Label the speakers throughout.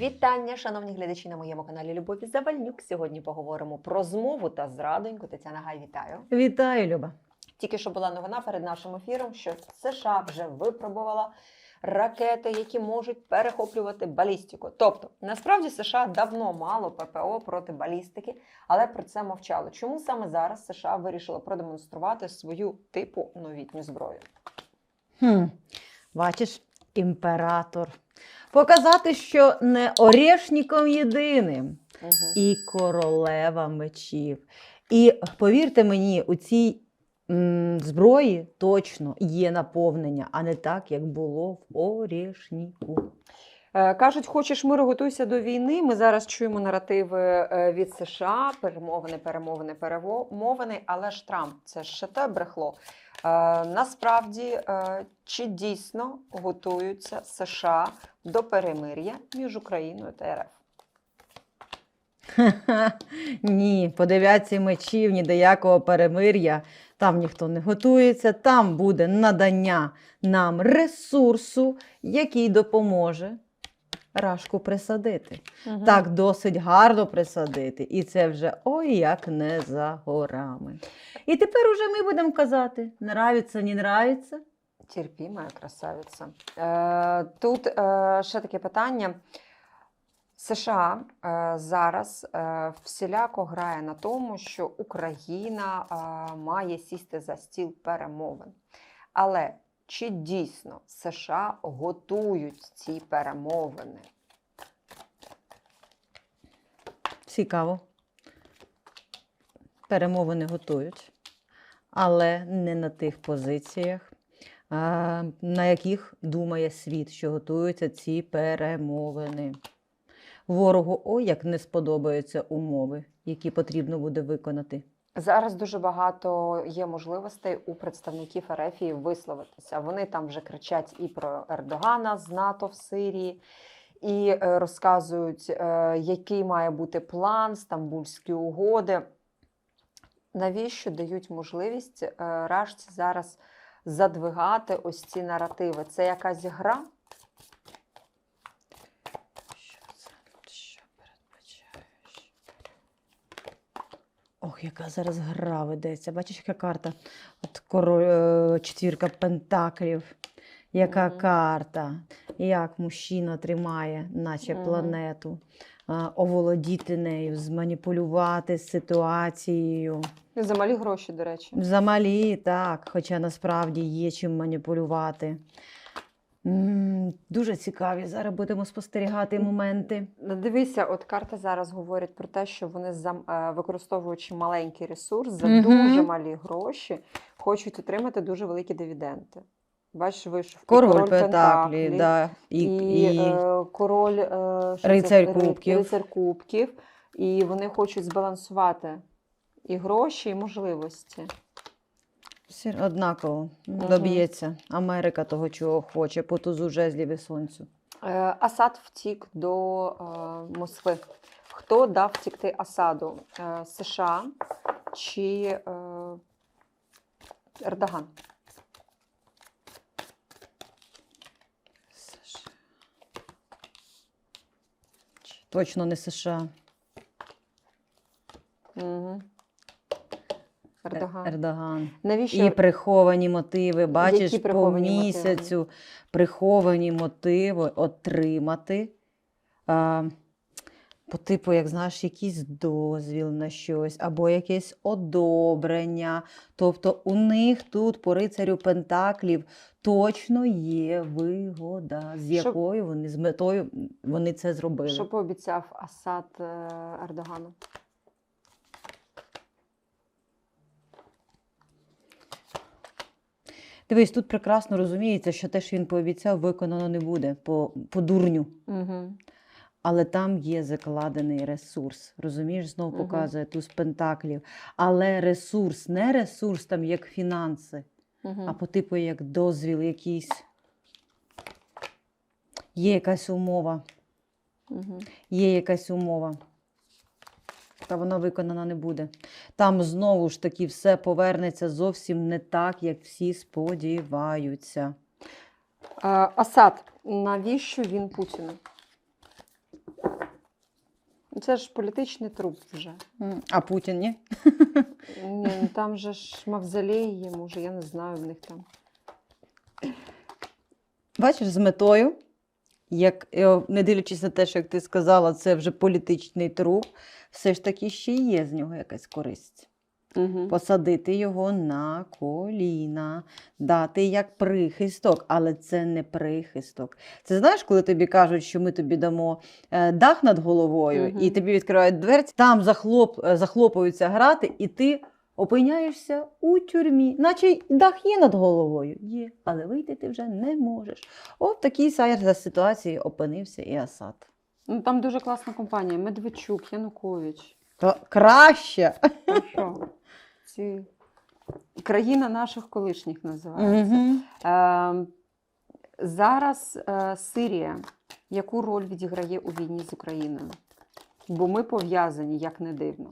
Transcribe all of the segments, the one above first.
Speaker 1: Вітання, шановні глядачі на моєму каналі Любові Завальнюк. Сьогодні поговоримо про змову та зрадоньку. Тетяна Гай, вітаю.
Speaker 2: Вітаю, Люба.
Speaker 1: Тільки що була новина перед нашим ефіром, що США вже випробувала ракети, які можуть перехоплювати балістику. Тобто, насправді США давно мало ППО проти балістики, але про це мовчало. Чому саме зараз США вирішили продемонструвати свою типу новітню зброю?
Speaker 2: Хм. Бачиш, імператор. Показати, що не орешником єдиним,
Speaker 1: Угу.
Speaker 2: і королева мечів. І повірте мені, у цій м, зброї точно є наповнення, а не так, як було в орешніку.
Speaker 1: Е, Кажуть, хочеш миру, готуйся до війни. Ми зараз чуємо наративи е, від США, перемовини, перемовини, перемовини. Але ж Трамп це ж ще те брехло. Е, Насправді, е, чи дійсно готуються США до перемир'я між Україною та РФ?
Speaker 2: Ні, по дев'ятці мечів, ні до якого перемир'я. Там ніхто не готується, там буде надання нам ресурсу, який допоможе рашку присадити. Так досить гарно присадити. І це вже ой як не за горами. І тепер уже ми будемо казати: нравиться, не нравиться.
Speaker 1: Терпі, моя красавиця. Е, тут е, ще таке питання. США е, зараз е, всіляко грає на тому, що Україна е, має сісти за стіл перемовин. Але чи дійсно США готують ці перемовини?
Speaker 2: Цікаво. Перемовини готують, але не на тих позиціях, на яких думає світ, що готуються ці перемовини. Ворогу ой, як не сподобаються умови, які потрібно буде виконати.
Speaker 1: Зараз дуже багато є можливостей у представників Ерефії висловитися. Вони там вже кричать і про Ердогана з НАТО в Сирії, і е, розказують, е, який має бути план, стамбульські угоди. Навіщо дають можливість е, Рашці зараз задвигати ось ці наративи? Це якась гра?
Speaker 2: Ох, яка зараз гра ведеться. Бачиш, яка карта? От король, е, четвірка пентаклів. Яка
Speaker 1: Мгм.
Speaker 2: карта? Як мужчина тримає, наче
Speaker 1: Мгм.
Speaker 2: планету, а, оволодіти нею, зманіпулювати ситуацією.
Speaker 1: За малі гроші, до речі.
Speaker 2: Замалі, так, хоча насправді є чим маніпулювати. Дуже цікаві. Зараз будемо спостерігати моменти.
Speaker 1: Дивися, от карти зараз говорять про те, що вони е, використовуючи маленький ресурс за
Speaker 2: Мгм.
Speaker 1: дуже малі гроші, хочуть отримати дуже великі дивіденди. Бачиш, вийшов і
Speaker 2: Король Пентаклі,
Speaker 1: Пентаклі,
Speaker 2: да,
Speaker 1: і,
Speaker 2: і, і...
Speaker 1: е, король е, що?
Speaker 2: Рицарь
Speaker 1: Ри-
Speaker 2: кубків.
Speaker 1: Рицар кубків. І вони хочуть збалансувати і гроші, і можливості.
Speaker 2: Однаково
Speaker 1: Мгм.
Speaker 2: доб'ється Америка того, чого хоче, по тузу жезлів і сонцю.
Speaker 1: Е, Асад втік до е, Москви. Хто дав втікти Асаду? Е, США чи е, Ердоган?
Speaker 2: Точно не США.
Speaker 1: Угу. Ердоган.
Speaker 2: Ердоган.
Speaker 1: Навіщо?
Speaker 2: І приховані мотиви. Бачиш, по
Speaker 1: приховані мотиви?
Speaker 2: місяцю приховані мотиви отримати. А, по типу, як знаєш, якийсь дозвіл на щось або якесь одобрення. Тобто у них тут по рицарю Пентаклів точно є вигода, з якою вони з метою вони це зробили.
Speaker 1: Що пообіцяв Асад е, Ердогану?
Speaker 2: Дивись, тут прекрасно розуміється, що те, що він пообіцяв, виконано не буде по, по дурню.
Speaker 1: Угу.
Speaker 2: Але там є закладений ресурс. Розумієш, знову показує туз пентаклів. Але ресурс, не ресурс там як фінанси,
Speaker 1: Угу.
Speaker 2: а по типу як дозвіл якийсь. Є якась умова.
Speaker 1: Угу.
Speaker 2: Є якась умова. Та вона виконана не буде. Там знову ж таки все повернеться зовсім не так, як всі сподіваються.
Speaker 1: Асад, навіщо він Путіну? Це ж політичний труп вже.
Speaker 2: А Путін ні?
Speaker 1: Ні, ну там же ж мавзолей є, може, я не знаю в них там.
Speaker 2: Бачиш, з метою, як, е, не дивлячись на те, що як ти сказала, це вже політичний труп, все ж таки ще є з нього якась користь.
Speaker 1: Угу.
Speaker 2: Посадити його на коліна, дати як прихисток, але це не прихисток. Це знаєш, коли тобі кажуть, що ми тобі дамо е, дах над головою,
Speaker 1: Мгм.
Speaker 2: і тобі відкривають дверці, там захлоп, е, захлопуються грати, і ти опиняєшся у тюрмі, наче й дах є над головою. Є, але вийти ти вже не можеш. От в такій за ситуації опинився і Асад.
Speaker 1: Ну там дуже класна компанія. Медведчук, Янукович.
Speaker 2: То краще.
Speaker 1: Ну що? Ці... Країна наших колишніх називається.
Speaker 2: Мгм.
Speaker 1: Е, зараз е, Сирія яку роль відіграє у війні з Україною? Бо ми пов'язані, як не дивно.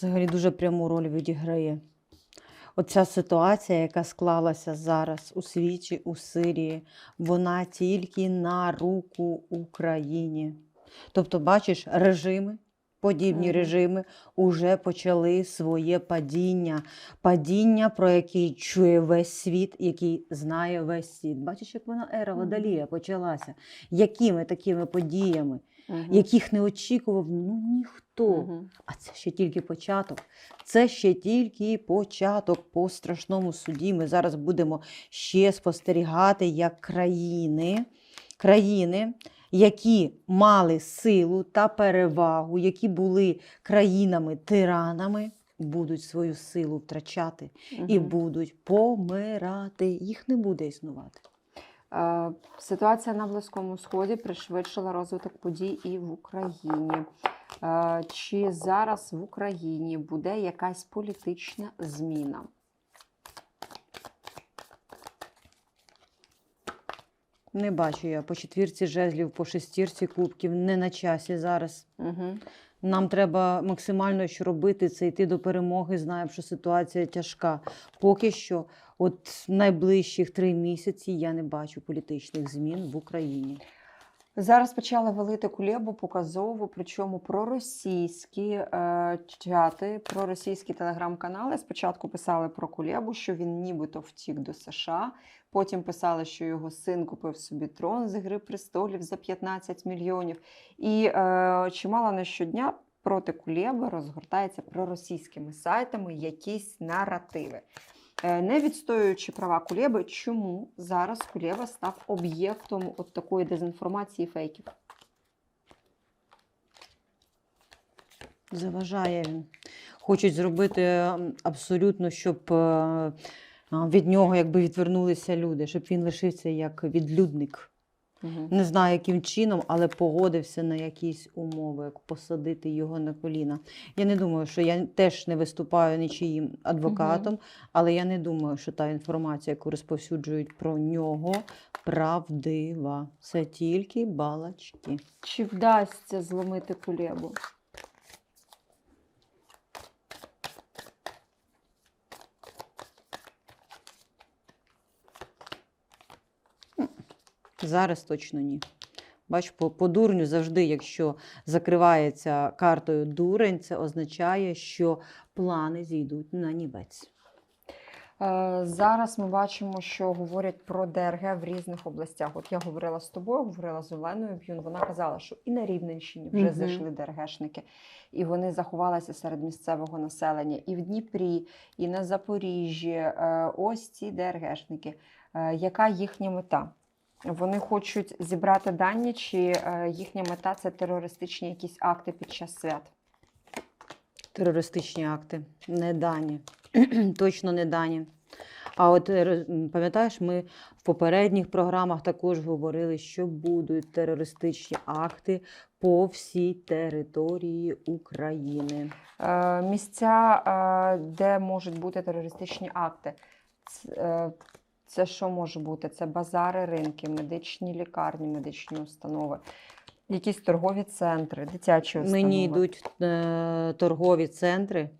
Speaker 2: Взагалі дуже пряму роль відіграє. Оця ситуація, яка склалася зараз у світі, у Сирії, вона тільки на руку Україні. Тобто, бачиш, режими, подібні
Speaker 1: Мгм.
Speaker 2: режими вже почали своє падіння. Падіння, про яке чує весь світ, який знає весь світ. Бачиш, як вона ера. Водолія почалася. Якими такими подіями,
Speaker 1: Мгм.
Speaker 2: яких не очікував ну, ніхто.
Speaker 1: Мгм.
Speaker 2: А це ще тільки початок. Це ще тільки початок по страшному суді. Ми зараз будемо ще спостерігати, як країни, країни, які мали силу та перевагу, які були країнами-тиранами, будуть свою силу втрачати і будуть помирати. Їх не буде існувати.
Speaker 1: Е, Ситуація на Близькому Сході пришвидшила розвиток подій і в Україні. Е, Чи зараз в Україні буде якась політична зміна?
Speaker 2: Не бачу я по четвірці жезлів, по шестірці кубків, не на часі зараз.
Speaker 1: Угу.
Speaker 2: Нам треба максимально що робити, це йти до перемоги. Знаємо, що ситуація тяжка. Поки що, от найближчих три місяці я не бачу політичних змін в Україні.
Speaker 1: Зараз почали валити кулебу показово, причому проросійські е, чати, проросійські телеграм-канали спочатку писали про кулебу, що він нібито втік до США. Потім писали, що його син купив собі трон з Гри престолів за 15 мільйонів. І е, чимало не щодня проти кулеби розгортається проросійськими сайтами якісь наративи. Е, Не відстоюючи права Кулєби, чому зараз Кулєба став об'єктом от такої дезінформації фейків?
Speaker 2: Заважає він. Хочуть зробити абсолютно, щоб е, від нього якби відвернулися люди, щоб він лишився як відлюдник.
Speaker 1: Угу.
Speaker 2: Не знаю, яким чином, але погодився на якісь умови, як посадити його на коліна. Я не думаю, що я теж не виступаю нічиїм адвокатом, але я не думаю, що та інформація, яку розповсюджують про нього, правдива. Це тільки балачки.
Speaker 1: Чи вдасться зломити Кулебу?
Speaker 2: Зараз точно ні. Бач, по, по дурню завжди, якщо закривається картою дурень, це означає, що плани зійдуть на нівець.
Speaker 1: Е, Зараз ми бачимо, що говорять про ДРГ в різних областях. От я говорила з тобою, говорила з Оленою Б'юн. Вона казала, що і на Рівненщині вже
Speaker 2: Мгм.
Speaker 1: зайшли ДРГшники, і вони заховалися серед місцевого населення. І в Дніпрі, і на Запоріжжі. Е, Ось ці ДРГшники. Е, Яка їхня мета? Вони хочуть зібрати дані, чи е, їхня мета це терористичні якісь акти під час свят?
Speaker 2: Терористичні акти не дані. Точно не дані. А от е, пам'ятаєш, ми в попередніх програмах також говорили, що будуть терористичні акти по всій території України.
Speaker 1: Е, Місця, е, де можуть бути терористичні акти. Це що може бути? Це базари, ринки, медичні лікарні, медичні установи, якісь торгові центри, дитячі установи.
Speaker 2: Мені йдуть е, торгові центри,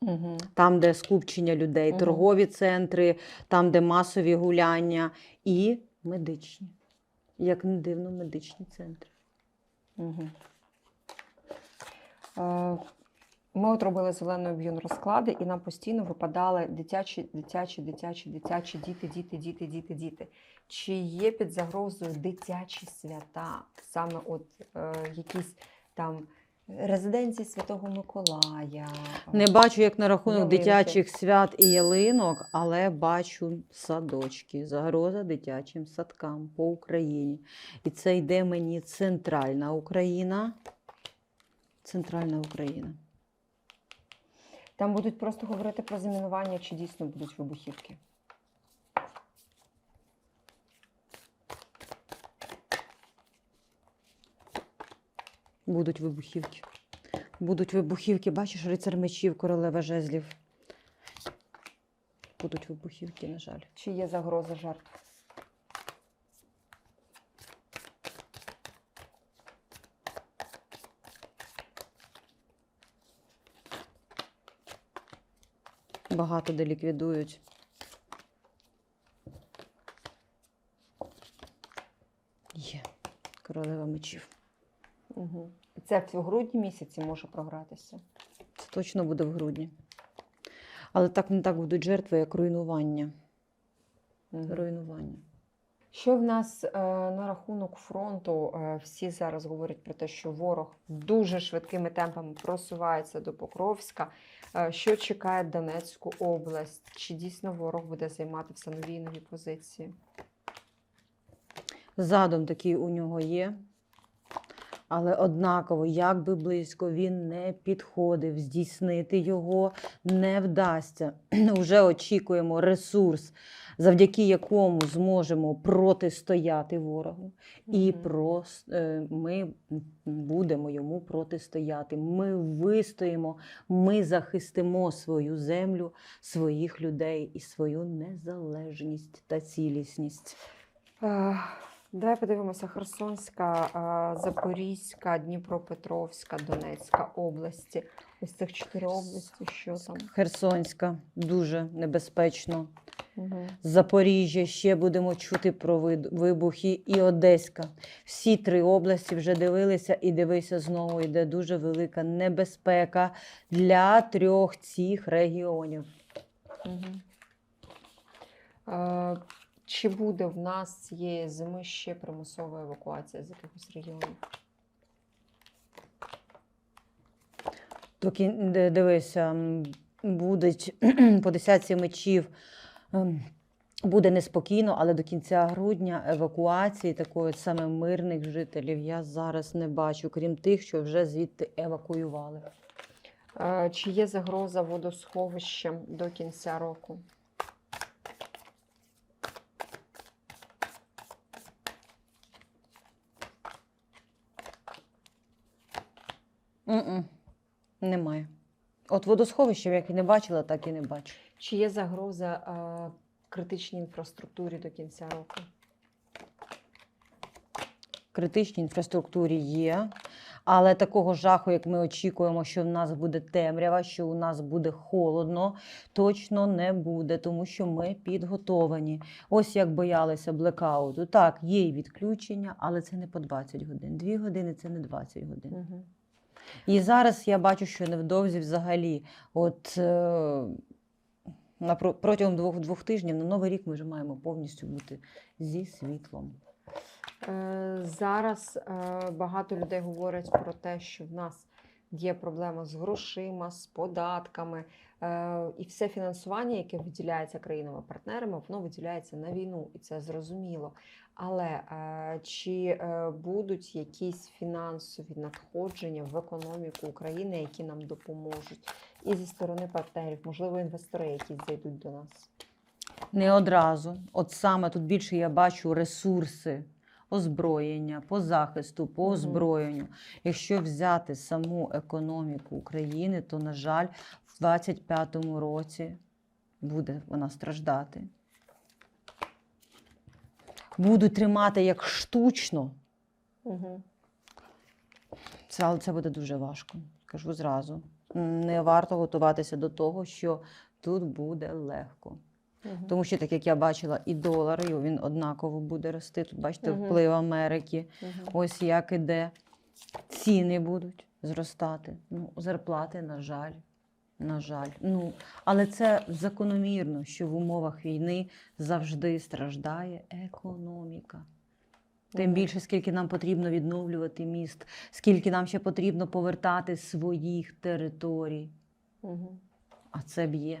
Speaker 1: Угу.
Speaker 2: там, де скупчення людей,
Speaker 1: Мгм.
Speaker 2: торгові центри, там, де масові гуляння, і медичні. як не дивно, медичні центри.
Speaker 1: Угу. Е, ми от робили зеленою б'юн розклади, і нам постійно випадали дитячі, дитячі, дитячі, дитячі, діти, діти, діти, діти, діти. Чи є під загрозою дитячі свята? Саме от е, якісь там резиденції Святого Миколая?
Speaker 2: Не бачу, як на рахунок
Speaker 1: Ялинки.
Speaker 2: дитячих свят і ялинок, але бачу садочки, загроза дитячим садкам по Україні. І це йде мені центральна Україна. Центральна Україна.
Speaker 1: Там будуть просто говорити про замінування, чи дійсно будуть вибухівки.
Speaker 2: Будуть вибухівки. Будуть вибухівки. Бачиш, рицар мечів, королева жезлів. Будуть вибухівки, на жаль.
Speaker 1: Чи є загроза жертв?
Speaker 2: Багато де ліквідують. Є. Королева мечів.
Speaker 1: Угу. Це в грудні місяці може програтися.
Speaker 2: Це точно буде в грудні. Але так не так будуть жертви, як руйнування.
Speaker 1: Угу.
Speaker 2: Руйнування.
Speaker 1: Що в нас е, на рахунок фронту? Е, всі зараз говорять про те, що ворог дуже швидкими темпами просувається до Покровська. Е, що чекає Донецьку область? Чи дійсно ворог буде займати все нові нові позиції?
Speaker 2: Задум такий у нього є. Але однаково, як би близько він не підходив, здійснити його не вдасться. Уже очікуємо ресурс, завдяки якому зможемо протистояти ворогу. І
Speaker 1: Мгм.
Speaker 2: прос, е, ми будемо йому протистояти. Ми вистоїмо, ми захистимо свою землю, своїх людей і свою незалежність та цілісність.
Speaker 1: Давай подивимося: Херсонська, Запорізька, Дніпропетровська, Донецька області. Ось цих чотири області, що там?
Speaker 2: Херсонська дуже небезпечно.
Speaker 1: Угу.
Speaker 2: Запоріжжя ще будемо чути про вибухи і Одеська. Всі три області вже дивилися і дивися знову. Йде дуже велика небезпека для трьох цих регіонів.
Speaker 1: Угу. Чи буде в нас цієї зими ще примусова евакуація з якихось регіонів?
Speaker 2: Доки дивися, будуть по десятці мечів. ем, Буде неспокійно, але до кінця грудня евакуації такої саме мирних жителів я зараз не бачу, крім тих, що вже звідти евакуювали.
Speaker 1: Е, Чи є загроза водосховищем до кінця року?
Speaker 2: М-м, Немає. От водосховища, як і не бачила, так і не бачу.
Speaker 1: Чи є загроза е, критичній інфраструктурі до кінця року?
Speaker 2: Критичній інфраструктурі є, але такого жаху, як ми очікуємо, що в нас буде темрява, що у нас буде холодно, точно не буде, тому що ми підготовані. Ось як боялися блекауту. Так, є й відключення, але це не по 20 годин. Дві години це не 20 годин.
Speaker 1: Угу.
Speaker 2: І зараз я бачу, що невдовзі взагалі, от е, на, про- протягом двох, двох тижнів на Новий рік ми вже маємо повністю бути зі світлом.
Speaker 1: Е, Зараз е, багато людей говорять про те, що в нас є проблема з грошима, з податками, е, і все фінансування, яке виділяється країнами-партнерами, воно виділяється на війну, і це зрозуміло. Але е, чи е, будуть якісь фінансові надходження в економіку України, які нам допоможуть, і зі сторони партнерів, можливо, інвестори, які зайдуть до нас?
Speaker 2: Не одразу. От саме тут більше я бачу ресурси озброєння, по захисту, по озброєнню. Якщо взяти саму економіку України, то, на жаль, в 2025 році буде вона страждати. Будуть тримати як штучно,
Speaker 1: Угу.
Speaker 2: це, але це буде дуже важко. Кажу зразу. Не варто готуватися до того, що тут буде легко.
Speaker 1: Мгм.
Speaker 2: Тому що, так як я бачила, і долар його, він однаково буде рости. Тут бачите,
Speaker 1: Мгм.
Speaker 2: вплив Америки.
Speaker 1: Мгм.
Speaker 2: Ось як іде. Ціни будуть зростати. Ну, зарплати, на жаль. На жаль. Ну, але це закономірно, що в умовах війни завжди страждає економіка. Тим більше, скільки нам потрібно відновлювати міст, скільки нам ще потрібно повертати своїх територій.
Speaker 1: Мгм.
Speaker 2: А це б'є.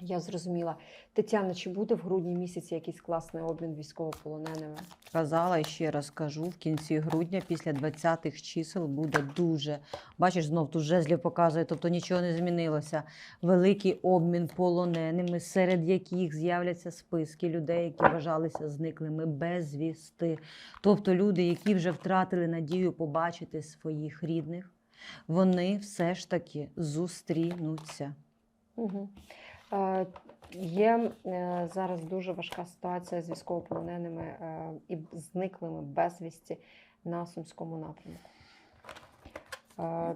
Speaker 1: Я зрозуміла. Тетяна, чи буде в грудні місяці якийсь класний обмін військовополоненими?
Speaker 2: Казала і ще раз кажу, в кінці грудня, після 20-х чисел, буде дуже. Бачиш, знов тут жезлів показує, тобто нічого не змінилося. Великий обмін полоненими, серед яких з'являться списки людей, які вважалися зниклими безвісти. Тобто люди, які вже втратили надію побачити своїх рідних, вони все ж таки зустрінуться.
Speaker 1: Угу. Е, є е, зараз дуже важка ситуація з військовополоненими е, і зниклими безвісті на Сумському напрямку.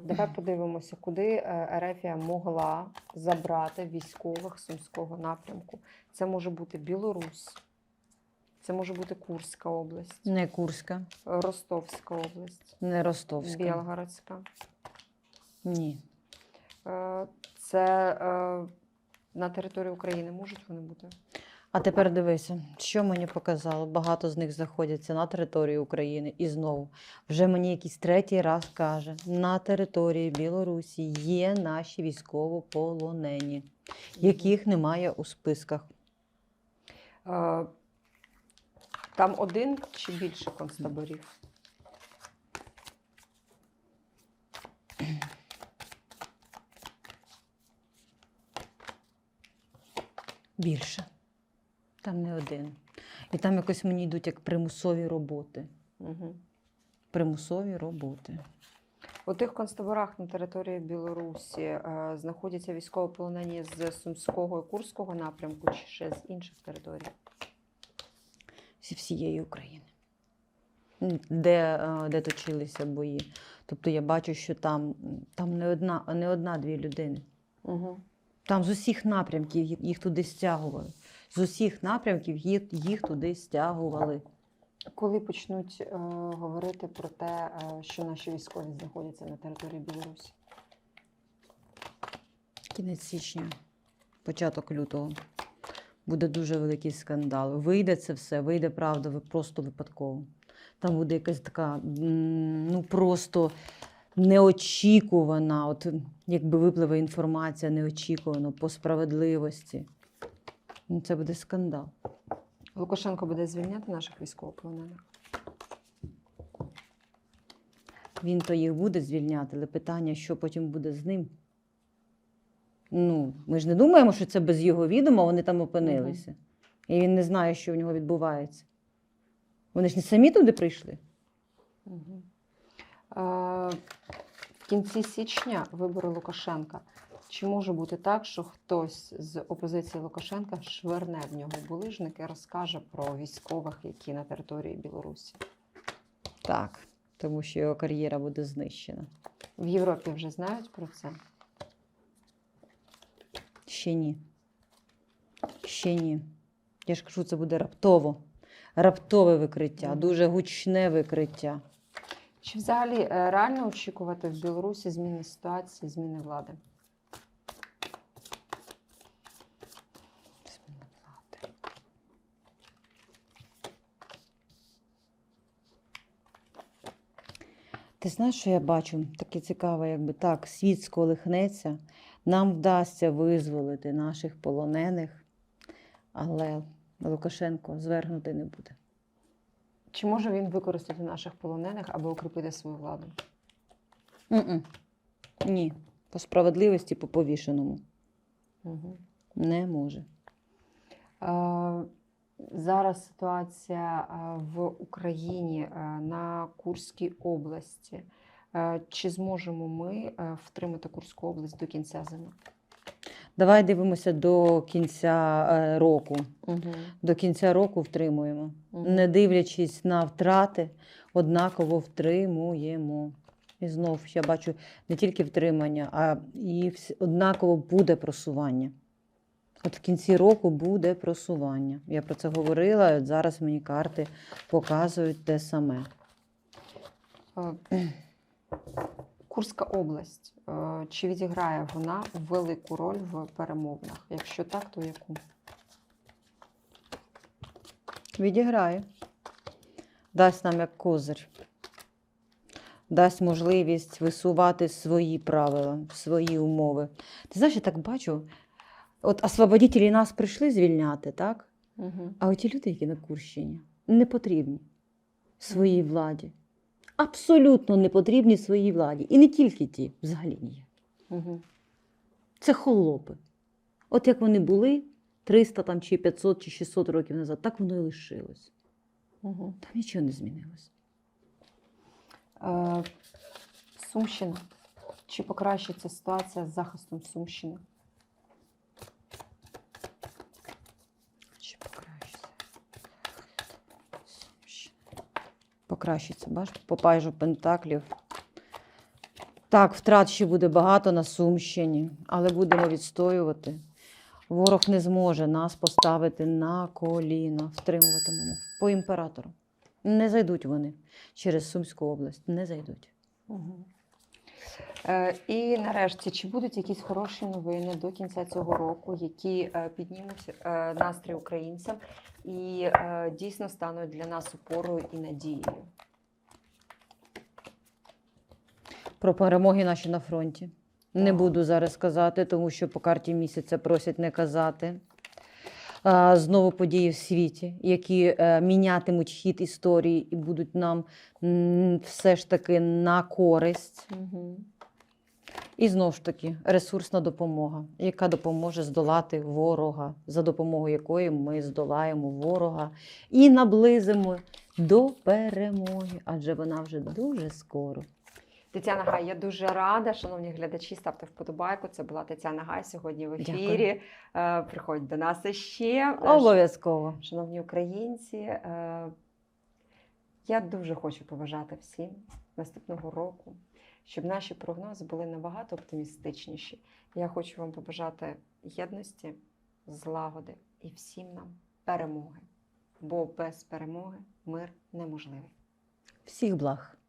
Speaker 1: Давай подивимося, куди Ерефія могла забрати військових Сумського напрямку. Це може бути Білорусь, це може бути Курська область,
Speaker 2: Не Курська,
Speaker 1: Ростовська область,
Speaker 2: не Ростовська.
Speaker 1: Білгородська.
Speaker 2: Ні.
Speaker 1: Це на території України можуть вони бути?
Speaker 2: А тепер дивися, що мені показало. Багато з них знаходяться на території України. І знову, вже мені якийсь третій раз каже: на території Білорусі є наші військовополонені, яких немає у списках.
Speaker 1: Е, Там один чи більше концтаборів?
Speaker 2: Більше. Там не один. І там якось мені йдуть як примусові роботи.
Speaker 1: Угу.
Speaker 2: Примусові роботи.
Speaker 1: У тих концтаборах на території Білорусі е, знаходяться військовополонені з Сумського і Курського напрямку чи ще з інших територій?
Speaker 2: зі всієї України, де, е, де точилися бої. Тобто я бачу, що там, там не одна, не одна-дві людини.
Speaker 1: Угу.
Speaker 2: Там з усіх напрямків їх- туди стягували. З усіх напрямків їх, їх туди стягували.
Speaker 1: Коли почнуть е, говорити про те, е, що наші військові знаходяться на території Білорусі?
Speaker 2: Кінець січня, початок лютого. Буде дуже великий скандал. Вийде це все, вийде правда просто випадково. Там буде якась така, ну просто неочікувана, от якби випливе інформація неочікувано по справедливості. Ну, Це буде скандал.
Speaker 1: Лукашенко буде звільняти наших військовополонених?
Speaker 2: Він то їх буде звільняти, але питання, що потім буде з ним. Ну, ми ж не думаємо, що це без його відома вони там опинилися. І він не знає, що в нього відбувається. Вони ж не самі туди прийшли.
Speaker 1: Угу. Кінці січня вибори Лукашенка. Чи може бути так, що хтось з опозиції Лукашенка шверне в нього булижник і розкаже про військових, які на території Білорусі?
Speaker 2: Так, тому що його кар'єра буде знищена.
Speaker 1: В Європі вже знають про це?
Speaker 2: Ще ні. Ще ні. Я ж кажу, це буде раптово. Раптове викриття, дуже гучне викриття.
Speaker 1: Чи взагалі е, реально очікувати в Білорусі зміни ситуації, зміни влади?
Speaker 2: Ти знаєш, що я бачу? Таке цікаве, якби так, світ сколихнеться, нам вдасться визволити наших полонених, але Лукашенко звергнути не буде.
Speaker 1: Чи може він використати наших полонених, аби укріпити свою владу?
Speaker 2: М-м. Ні, по справедливості, по повішеному.
Speaker 1: Угу.
Speaker 2: Не може.
Speaker 1: Е, Зараз ситуація е, в Україні е, на Курській області. Е, Чи зможемо ми втримати Курську область до кінця зими?
Speaker 2: Давай дивимося до кінця е, року.
Speaker 1: Угу.
Speaker 2: До кінця року втримуємо.
Speaker 1: Мгм.
Speaker 2: Не дивлячись на втрати, однаково втримуємо. І знов я бачу не тільки втримання, а і однаково буде просування. От в кінці року буде просування. Я про це говорила, і от зараз мені карти показують те саме.
Speaker 1: Курська область. е, Чи відіграє вона велику роль в перемовинах? Якщо так, то яку?
Speaker 2: Відіграє. Дасть нам як козир. Дасть можливість висувати свої правила, свої умови. Ти знаєш, я так бачу, от освободітелі нас прийшли звільняти, так?
Speaker 1: Угу.
Speaker 2: А оті люди, які на Курщині, не потрібні своїй владі. Абсолютно не потрібні своїй владі. І не тільки ті, взагалі ні.
Speaker 1: Угу.
Speaker 2: Це холопи. От як вони були 300 там, чи 500 чи 600 років назад, так воно і лишилось.
Speaker 1: Угу.
Speaker 2: Там нічого не змінилось.
Speaker 1: Е, Сумщина. Чи покращиться ситуація з захистом Сумщини?
Speaker 2: Чи покращиться? Сумщина. Покращиться, бачиш, по пайжу пентаклів. Так, втрат ще буде багато на Сумщині, але будемо відстоювати. Ворог не зможе нас поставити на коліна, втримуватимемо по імператору. Не зайдуть вони через Сумську область, не зайдуть.
Speaker 1: Е, і нарешті, чи будуть якісь хороші новини до кінця цього року, які е, піднімуть е, настрій українцям і е, дійсно стануть для нас опорою і надією?
Speaker 2: Про перемоги наші на фронті. Не буду зараз казати, тому що по карті місяця просять не казати. Знову події в світі, які е, мінятимуть хід історії і будуть нам все ж таки на користь.
Speaker 1: Угу.
Speaker 2: І знову ж таки ресурсна допомога, яка допоможе здолати ворога, за допомогою якої ми здолаємо ворога і наблизимо до перемоги, адже вона вже дуже скоро.
Speaker 1: Тетяна Гай, я дуже рада, шановні глядачі, ставте вподобайку. Це була Тетяна Гай сьогодні в ефірі. Е, Приходь до нас іще. Е,
Speaker 2: Обов'язково.
Speaker 1: Шановні українці, е, я дуже хочу побажати всім наступного року, щоб наші прогнози були набагато оптимістичніші. Я хочу вам побажати єдності, злагоди і всім нам перемоги. Бо без перемоги мир неможливий.
Speaker 2: Всіх благ.